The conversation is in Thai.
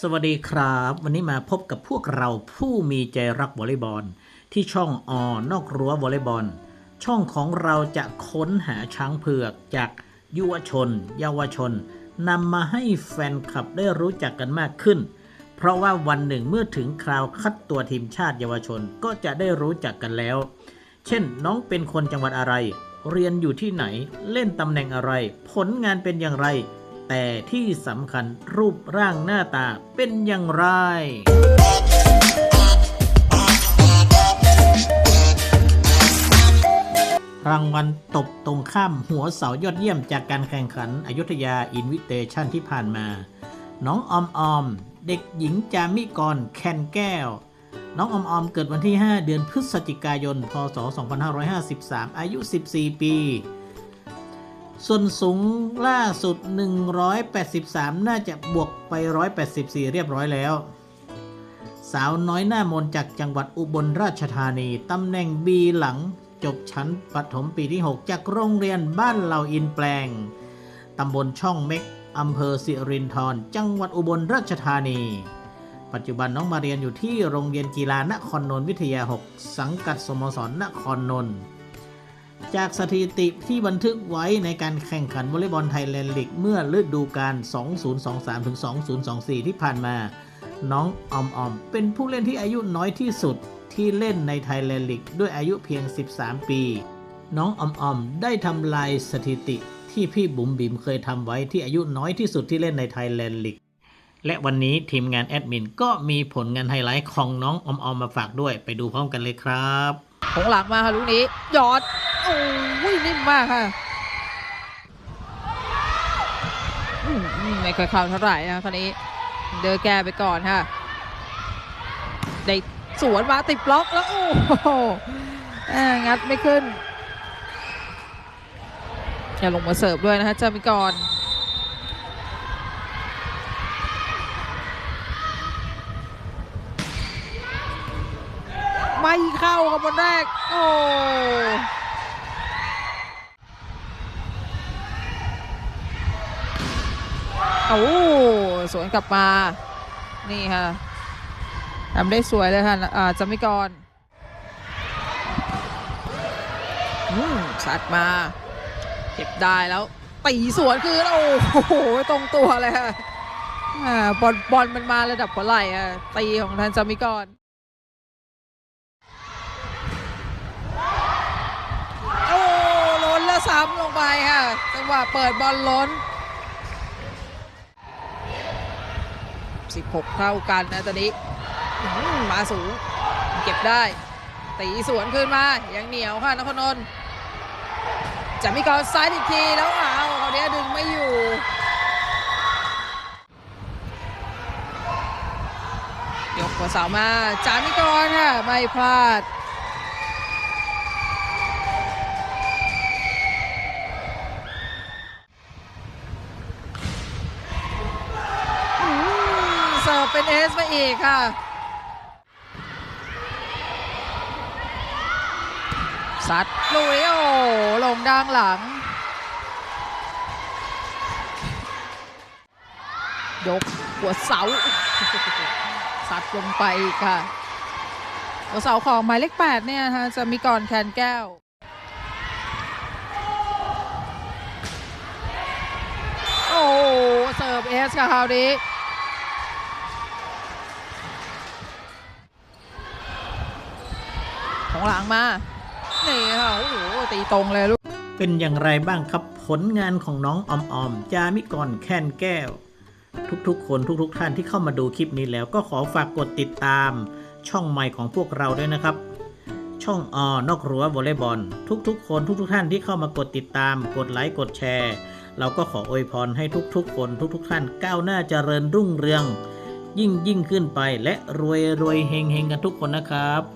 สวัสดีครับ วันนี้มาพบกับพวกเราผู้มีใจรักวอลเลย์บอล ที่ช่องอนอกรั้ววอลเลย์บอล ช่องของเราจะค้นหาช้างเผือกจากยุวชน เยาวชนนำมาให้แฟนคลับได้รู้จักกันมากขึ้น เพราะว่าวันหนึ่งเมื่อถึงคราวคัดตัวทีมชาติเยาวชนก็จะได้รู้จักกันแล้ว เช่น น้องเป็นคนจังหวัดอะไร เรียนอยู่ที่ไหน เล่นตำแหน่งอะไร ผลงานเป็นอย่างไร แต่ที่สำคัญรูปร่างหน้าตาเป็นอย่างไรรางวัลตบตรงข้ามหัวเสายอดเยี่ยมจากการแข่งขันอยุธยาอินวิเตชันที่ผ่านมา น้องออมออม เด็กหญิงจามิกรแคนแก้ว น้องออมออมเกิดวันที่ 5 เดือนพฤศจิกายน พศ 2553 อายุ 14 ปี ส่วนสูงล่าสุด 183 น่าจะบวกไป 184 เรียบร้อยแล้ว สาวน้อยหน้ามนจากจังหวัดอุบลราชธานี ตำแหน่งบีหลังจบชั้นประถมปีที่ 6 จากโรงเรียนบ้านเหล่าอินแปลง ตำบลช่องเม็กอำเภอสิรินธร จังหวัดอุบลราชธานี ปัจจุบันน้องมาเรียนอยู่ที่โรงเรียนกีฬานครนนท์วิทยา 6 สังกัดสโมสรนครนนท์ จากสถิติที่บันทึกไว้ในการแข่งขันวอลเลย์บอลไทยแลนด์ลีกเมื่อฤดูกาล 2023ถึง2024 ที่ผ่านมา น้องอมออม เป็นผู้เล่นที่อายุน้อยที่สุดที่เล่นในไทยแลนด์ลีกด้วยอายุเพียง 13 ปี น้องอมออมได้ทำลายสถิติที่พี่บุ๋มบิ๋มเคยทำไว้ที่อายุน้อยที่สุดที่เล่นในไทยแลนด์ลีกและวันนี้ทีมงานแอดมินก็มีผลงานไฮไลท์ของน้องอมออมมาฝากด้วยไปดูพร้อมกันเลยครับ ของหลังมาค่ะลูกนี้ยอด โอ้ยนิ่มมากค่ะไม่ค่อยเข้าเท่าไหร่นะคนนี้ เดินแก้ไปก่อนค่ะได้สวนมาติดบล็อกแล้วโอ้โหอ่างัดไม่ขึ้นอย่าลงมาเสิร์ฟด้วยนะฮะเจมิกรไม่เข้ากับบอลแรก โอ้ โอ้สวนกลับมา นี่ค่ะทำได้สวยเลยค่ะอ่าจำไม่ก่อนอืมสัดมา เก็บได้แล้วตีสวนคืนโอ้โหตรงตัวเลยค่ะบอลบอลมันมาระดับหัวไหล่อะตีของทันจามิกรโอ้ล้นแล้วซ้ำลงไปค่ะจังหวะเปิดบอลล้น 16 เท่ากันนะตอนนี้มาสูง เก็บได้ ตีสวนขึ้นมา ยังเหนียวค่ะนครนนท์จะมีกอลซ้ายอีกทีแล้วเอาเขาเนี้ยดึงไม่อยู่ยกหัวเสามาจามิกรค่ะไม่พลาด เสิร์ฟเป็นเอสมาอีกค่ะซัดลุยโอลงด้านหลัง ยกหัวเสาซัดลงไปอีกค่ะ หัวเสาของหมายเลข8เนี่ยนะคะจะมีก่อนแคนแก้วโอ้โหเสิร์ฟเอสค่ะคราวนี้ ของหลังมา นี่ค่ะโอ้โหตีตรงเลยลูก เป็นอย่างไรบ้างครับผลงานของน้องออมอมจามิกรแคนแก้ว ทุกๆ คนทุกๆ ท่านที่เข้ามาดูคลิปนี้แล้วก็ขอฝากกดติดตาม ช่องใหม่ของพวกเราด้วยนะครับ ช่องอนอกรั้ววอลเลย์บอลทุกๆ คนทุกๆ ท่านที่เข้ามากดติดตาม กดไลค์กดแชร์ เราก็ขออวยพรให้ทุกๆ คนทุกๆ ท่านก้าวหน้าเจริญรุ่งเรืองยิ่งยิ่งขึ้นไปและรวยรวยเฮงเฮงกันทุกคนนะครับ